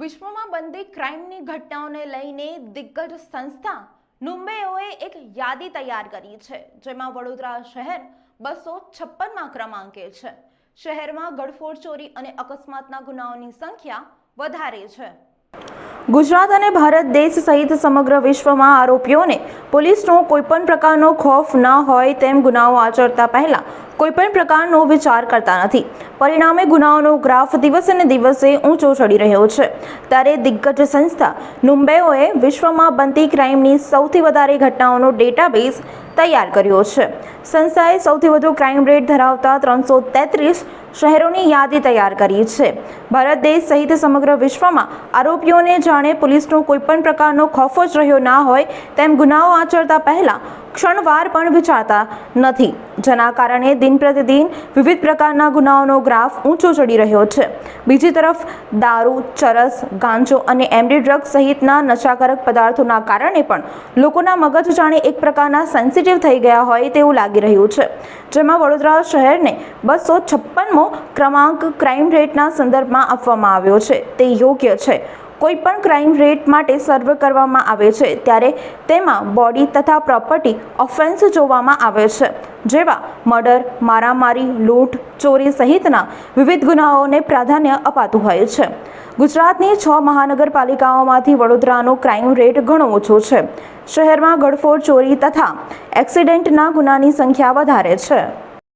વિશ્વમાં બનતી ક્રાઇમની ઘટનાઓને લઈને દિગ્ગજ સંસ્થા નુમ્બેઓએ એક યાદી તૈયાર કરી છે, જેમાં વડોદરા શહેર બસો છપ્પનમાં ક્રમાંકે છે. શહેરમાં ગળફોડ ચોરી અને અકસ્માતના ગુનાઓની સંખ્યા વધારે છે. ગુજરાત અને ભારત દેશ સહિત સમગ્ર વિશ્વમાં આરોપીઓને પોલીસનો કોઈપણ પ્રકારનો ખોફ ન હોય તેમ ગુનાઓ આચરતા પહેલા કોઈપણ પ્રકારનો વિચાર કરતા નથી. પરિણામે ગુનાઓનો ગ્રાફ દિવસે દિવસે ઊંચો ચડી રહ્યો છે. ત્યારે દિગ્ગજ સંસ્થા નુમ્બેઓએ વિશ્વમાં બનતી ક્રાઇમની સૌથી વધારે ઘટનાઓનો ડેટાબેઝ તૈયાર કર્યો છે. સંસ્થાએ સૌથી વધુ ક્રાઇમ રેટ ધરાવતા ત્રણસો તેત્રીસ શહેરોની યાદી તૈયાર કરી છે. ભારત દેશ સહિત સમગ્ર વિશ્વમાં આરોપીઓને જાણે પોલીસનો કોઈપણ પ્રકારનો ખોફ જ રહ્યો ના હોય તેમ ગુનાઓ આચરતા પહેલા ક્ષણવાર પણ વિચારતા નથી. જેના કારણે દિન પ્રતિદિન વિવિધ પ્રકારના ગુનાઓનો ગ્રાફ ઊંચો ચડી રહ્યો છે. બીજી તરફ, દારૂ, ચરસ, ગાંજો અને એમડી ડ્રગ્સ સહિતના નશાકારક પદાર્થોના કારણે પણ લોકોના મગજ જાણે એક પ્રકારના સેન્સિટિવ થઈ ગયા હોય તેવું લાગી રહ્યું છે. જેમાં વડોદરા શહેરને બસો છપ્પનમો ક્રમાંક ક્રાઇમ રેટના સંદર્ભમાં આપવામાં આવ્યો છે. તે યોગ્ય છે. કોઈ પણ ક્રાઇમ રેટ માટે સર્વે કરવામાં આવે છે, ત્યારે તેમાં બોડી તથા પ્રોપર્ટી ઓફેન્સ જોવામાં આવે છે. જેવા મર્ડર મારામારી, લૂંટ, ચોરી સહિતના વિવિધ ગુનાઓને પ્રાધાન્ય અપાતું હોય છે. ગુજરાતની છ મહાનગરપાલિકાઓમાંથી વડોદરાનો ક્રાઇમ રેટ ઘણો ઓછો છે. શહેરમાં ગળફોડ ચોરી તથા એક્સિડન્ટના ગુનાની સંખ્યા વધારે છે.